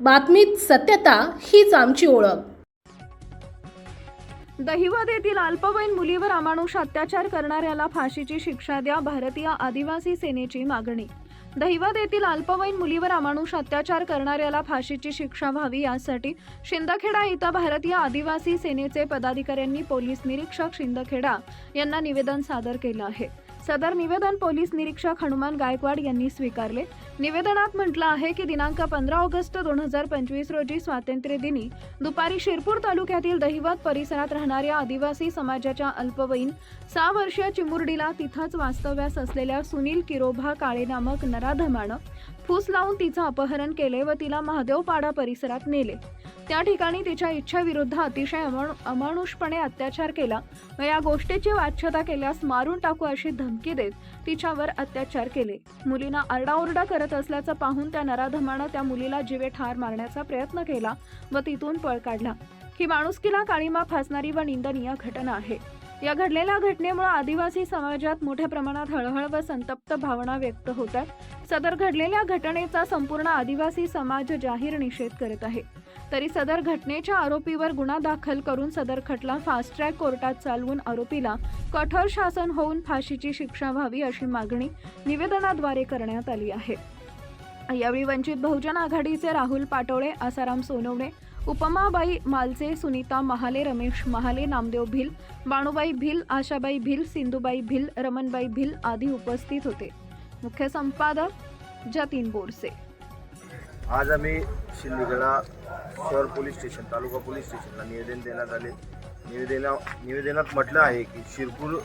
बातमीत सत्यता हीच आमची ओळख. दहिवद येथील अल्पवयीन मुलीवर अमानुष अत्याचार करणाऱ्याला फाशीची शिक्षा द्या भारतीय आदिवासी सेनेची मागणी. दहिवद येथील अल्पवयीन मुलीवर अमानुष अत्याचार करणाऱ्याला फाशीची शिक्षा व्हावी यासाठी शिंदखेडा इथं भारतीय आदिवासी सेनेचे पदाधिकाऱ्यांनी पोलीस निरीक्षक शिंदखेडा यांना निवेदन सादर केलं आहे. सदर निवेदन पोलीस निरीक्षक हनुमान गायकवाड यांनी स्वीकारले. निवेदनात म्हटलं आहे की दिनांक पंधरा ऑगस्ट दोन हजार पंचवीस रोजी स्वातंत्र्य दिनी दुपारी शिरपूर तालुक्यातील दहिवत परिसरात राहणाऱ्या आदिवासी समाजाच्या अल्पवयीन सहा वर्षीय चिमुरडीला तिथंच वास्तव्यास असलेल्या सुनील किरोभा काळे नामक नराधमानं फूस लावून तिचं अपहरण केले व तिला महादेवपाडा परिसरात नेले. त्या ठिकाणी तिच्या इच्छेविरुद्ध अतिशय अमानुषपणे अत्याचार केला व या गोष्टीची वाच्यता केल्यास मारून टाकू अशी धमकी देत तिच्यावर अत्याचार केले. मुलींना आरडाओरडा करत असल्याचं पाहून त्या नराधमानं त्या मुलीला जीवे ठार मारण्याचा प्रयत्न केला व तिथून पळ काढला. ही माणुसकीला काळीमा फासणारी व निंदनीय घटना आहे. या घडलेल्या घटनेमुळे आदिवासी समाजात मोठ्या प्रमाणात हळहळ व संतप्त भावना व्यक्त होतात सदर घडलेल्या घटनेचा संपूर्ण आदिवासी समाज जाहीर निषेध करत आहे. तरी सदर घटनेच्या आरोपीवर गुन्हा दाखल करून सदर खटला फास्ट ट्रॅक कोर्टात चालवून आरोपीला कठोर शासन होऊन फाशीची शिक्षा व्हावी अशी मागणी निवेदनाद्वारे करण्यात आली आहे. यावेळी वंचित बहुजन आघाडीचे राहुल पाटोळे आसाराम सोनवणे उपमाबाई मालचे सुनीता महाले रमेश महाले नामदेव भिल बाणूबाई भिल आशाबाई भिल सिंधुबाई भिल रमणबाई भिल आदी उपस्थित होते. मुख्य संपादक जतीन बोरसे. आज आम्ही शिंदेगडा शहर पोलीस स्टेशन तालुका पोलीस स्टेशनला निवेदन देण्यात आले. निवेदना निवेदनात म्हटलं आहे की शिरपूर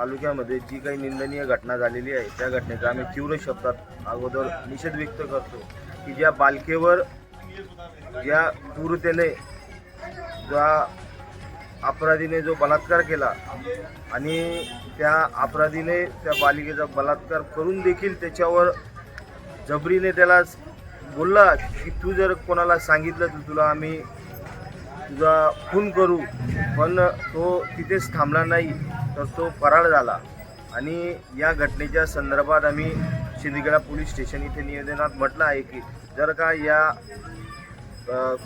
तालुक्यामध्ये जी काही निंदनीय घटना झालेली आहे त्या घटनेचा आम्ही तीव्र शब्दात अगोदर निषेध व्यक्त करतो की ज्या बालकेवर ज्या क्रूरतेने ज्या अपराधीने जो बलात्कार केला आणि त्या अपराधीने त्या बालिकेचा बलात्कार करून देखील त्याच्यावर जबरीने त्याला बोलला की तू जर कोणाला सांगितलं तर तुला आम्ही तुझा खून करू पण तो तिथेच थांबला नाही. तर तो फरार झाला. आणि या घटनेच्या संदर्भात आम्ही शिंदखेडा पोलीस स्टेशन इथे निवेदनात म्हटलं आहे की जर का या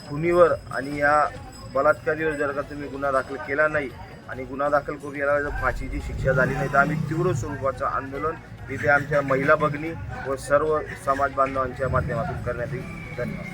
खुनीवर आणि या बलात्कारीवर जर का तुम्ही गुन्हा दाखल केला नाही आणि गुन्हा दाखल करून याला जर फाशीची शिक्षा झाली नाही तर आम्ही तीव्र स्वरूपाचं आंदोलन इथे आमच्या महिला भगिनी व सर्व समाज बांधवांच्या माध्यमातून करण्यात येईल. धन्यवाद.